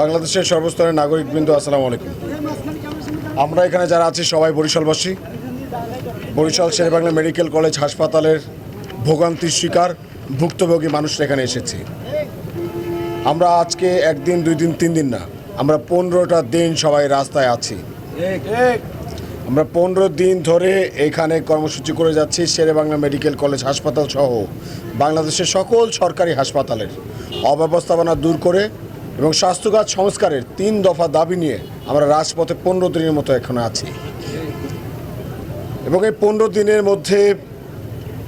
বাংলাদেশের সর্বস্তরের নাগরিকবৃন্দ, আসসালামু আলাইকুম। আমরা এখানে যারা আছি, সবাই বরিশালবাসী। বরিশাল শেরবাংলা মেডিকেল কলেজ হাসপাতালের ভোগান্তির শিকার, ভুক্তভোগী মানুষরা এখানে এসেছি। আমরা আজকে একদিন, দুই দিন, তিন দিন না, আমরা পনেরোটা দিন সবাই রাস্তায় আছি। আমরা পনেরো দিন ধরে এখানে কর্মসূচি করে যাচ্ছি শেরেবাংলা মেডিকেল কলেজ হাসপাতাল সহ, বাংলাদেশের সকল সরকারি হাসপাতালের অব্যবস্থাপনা দূর করে এবং স্বাস্থ্যখাত সংস্কারের তিন দফা দাবি নিয়ে আমরা রাজপথে পনেরো দিনের মতো এখন আছি। এবং এই পনেরো দিনের মধ্যে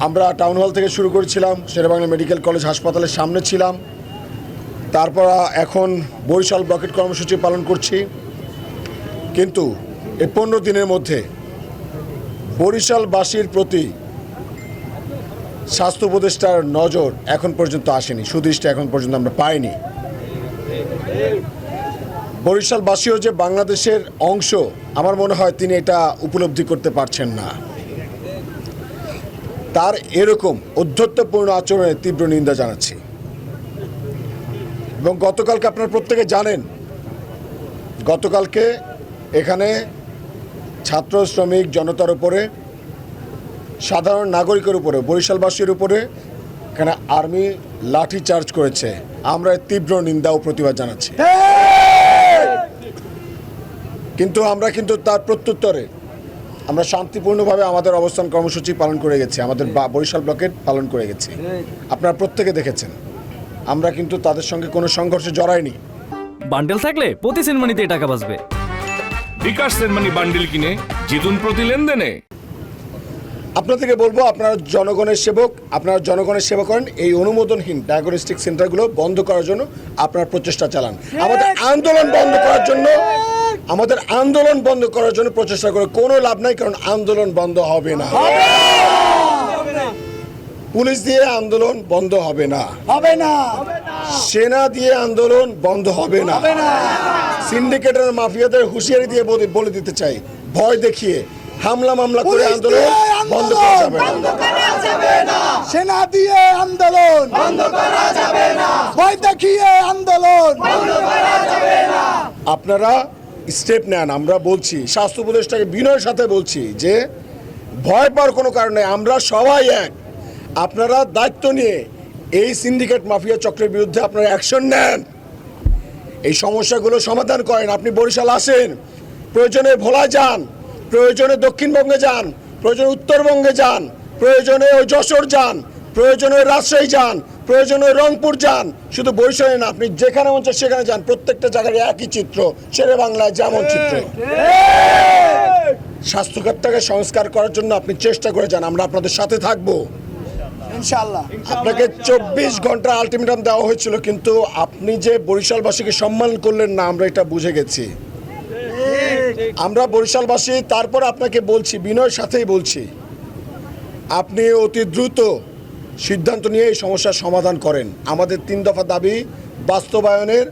আমরা টাউন হল থেকে শুরু করেছিলাম, শেরেবাংলা মেডিকেল কলেজ হাসপাতালের সামনে ছিলাম। তারপর এখন বরিশাল ব্লকেট কর্মসূচি পালন করছি। কিন্তু এই পনেরো দিনের মধ্যে বরিশালবাসীর প্রতি স্বাস্থ্য উপদেষ্টার নজর এখন পর্যন্ত আসেনি, সুদৃষ্টি এখন পর্যন্ত আমরা পাইনি। বরিশালবাসীও যে বাংলাদেশের অংশ, আমার মনে হয় তিনি এটা উপলব্ধি করতে পারছেন না। তার এরকম অধ্যত্বপূর্ণ আচরণের তীব্র নিন্দা জানাচ্ছি। এবং গতকালকে আপনারা প্রত্যেকে জানেন, গতকালকে এখানে ছাত্র, শ্রমিক, জনতার উপরে, সাধারণ নাগরিকের উপরে, বরিশালবাসীর উপরে এখানে আর্মি লাঠি চার্জ করেছে। আমরা তীব্র নিন্দা ও প্রতিবাদ জানাচ্ছি। কিন্তু আমরা কিন্তু তার প্রত্যুত্তরে আমরা শান্তিপূর্ণভাবে আমাদের অবস্থান কর্মসূচি পালন করে গেছি আমাদের বা- বরিশাল ব্লকেট পালন করে গেছি। আপনারা প্রত্যেকে দেখেছেন আমরা কিন্তু তাদের সঙ্গে কোনো সংঘর্ষে জড়াইনি। বান্ডেল থাকলে প্রতি সেনমানিতে টাকা বাঁচবে। বিকাশ সেনমানি বান্ডিল কিনে জিতুন প্রতি লেনদেনে। আপনাদেরকে বলব আপনারা জনগণের সেবক আপনারা জনগণের সেবা করেন। এই অনুমোদনহীন ডায়াগনস্টিক সেন্টারগুলো বন্ধ করার জন্য আপনারা প্রচেষ্টা চালান। আমাদের আন্দোলন বন্ধ করার জন্য আমাদের আন্দোলন বন্ধ করার জন্য প্রচেষ্টা করে কোনো লাভ নাই কারণ আন্দোলন বন্ধ হবে না। পুলিশ দিয়ে আন্দোলন বন্ধ হবে না। হবে না! সেনা দিয়ে আন্দোলন বন্ধ হবে না! সিন্ডিকেটের মাফিয়াদের হুঁশিয়ারি দিয়ে বলে- বলে দিতে চাই। ভয় দেখিয়ে হামলা মামলা করে আন্দোলন বন্ধ করা যাবে না। সেনা দিয়ে আন্দোলন। বন্ধ করা যাবে না। ভয় দেখিয়ে আন্দোলন আপনারা স্টেপ নেন আমরা বলছি স্বাস্থ্য উপদেষ্টাকে বিনয়ের সাথে বলছি যে ভয় পাওয়ার কোনো কারণে আমরা সবাই এক। আপনারা দায়িত্ব নিয়ে এই সিন্ডিকেট মাফিয়া চক্রের বিরুদ্ধে আপনারা অ্যাকশন নেন। এই সমস্যাগুলো সমাধান করেন আপনি বরিশাল আসেন প্রয়োজনে ভোলা যান। প্রয়োজনে দক্ষিণবঙ্গে যান প্রয়োজনে উত্তরবঙ্গে যান প্রয়োজনে যশোর যান প্রয়োজনে রাজশাহী যান প্রয়োজনে রংপুর যান। শুধু বরিশালে না আপনি যেখানে মন সেখানে যান। প্রত্যেকটা জায়গায় একই চিত্র শেরে বাংলায় যেমন চিত্র। স্বাস্থ্যখাতটাকে সংস্কার করার জন্য আপনি চেষ্টা করে যান আমরা আপনাদের সাথে থাকব। ইনশাআল্লাহ আপনাকে চব্বিশ ঘণ্টা আলটিমেটাম দেওয়া হয়েছিল কিন্তু আপনি যে বরিশালবাসীকে সম্মান করলেন না আমরা এটা বুঝে গেছি। আমরা বরিশালবাসী তারপর আপনাকে বলছি বিনয়ের সাথেই বলছি। আপনি অতি দ্রুত সিদ্ধান্ত নিয়ে এই সমস্যার সমাধান করেন। আমাদের তিন দফা দাবি বাস্তবায়নের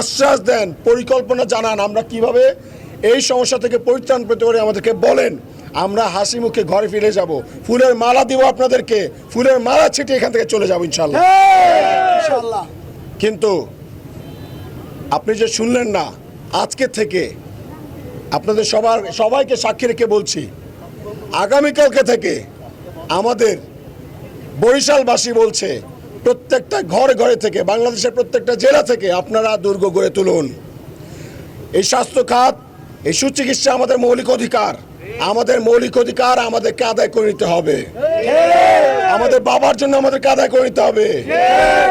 আশ্বাস দেন পরিকল্পনা জানান। আমরা কীভাবে এই সমস্যা থেকে পরিত্রাণ পেতে পারি আমাদেরকে বলেন। আমরা হাসি মুখে ঘরে ফিরে যাব। ফুলের মালা দিব আপনাদেরকে। ফুলের মালা ছিটিয়ে এখান থেকে চলে যাব ইনশাল্লাহ কিন্তু আপনি যে শুনলেন না আজকে থেকে আপনাদের সবার, সবাইকে সাক্ষী রেখে বলছি, আগামীকালকে থেকে আমাদের বরিশালবাসী বলছে, প্রত্যেকটা ঘরে ঘরে থেকে, বাংলাদেশের প্রত্যেকটা জেলা থেকে আপনারা দুর্গ গড়ে তুলুন। এই স্বাস্থ্য খাত, এই সুচিকিৎসা আমাদের মৌলিক অধিকার, আমাদের মৌলিক অধিকার আমাদেরকে আদায় করে নিতে হবে। আমাদের বাবার জন্য আমাদেরকে আদায় করে নিতে হবে।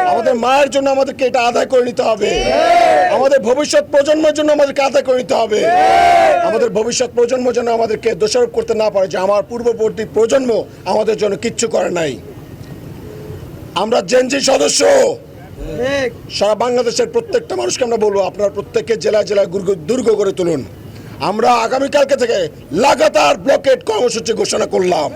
আমাদের মায়ের জন্য আমাদেরকে এটা আদায় করে নিতে হবে। আমাদের ভবিষ্যৎ প্রজন্মের জন্য আমাদেরকে আদায় করে নিতে হবে। আমাদের ভবিষ্যৎ প্রজন্ম যেন আমাদেরকে দোষারোপ করতে না পারে, যে আমার পূর্ববর্তী প্রজন্ম আমাদের জন্য কিচ্ছু করে নাই। আমরা জেনজি সদস্য। সারা বাংলাদেশের প্রত্যেকটা মানুষকে আমরা বলব, আপনারা প্রত্যেককে জেলায় জেলায় দুর্গ- করে তুলুন। আমরা আগামীকালকে থেকে লাগাতার ব্লকেট কর্মসূচি ঘোষণা করলাম।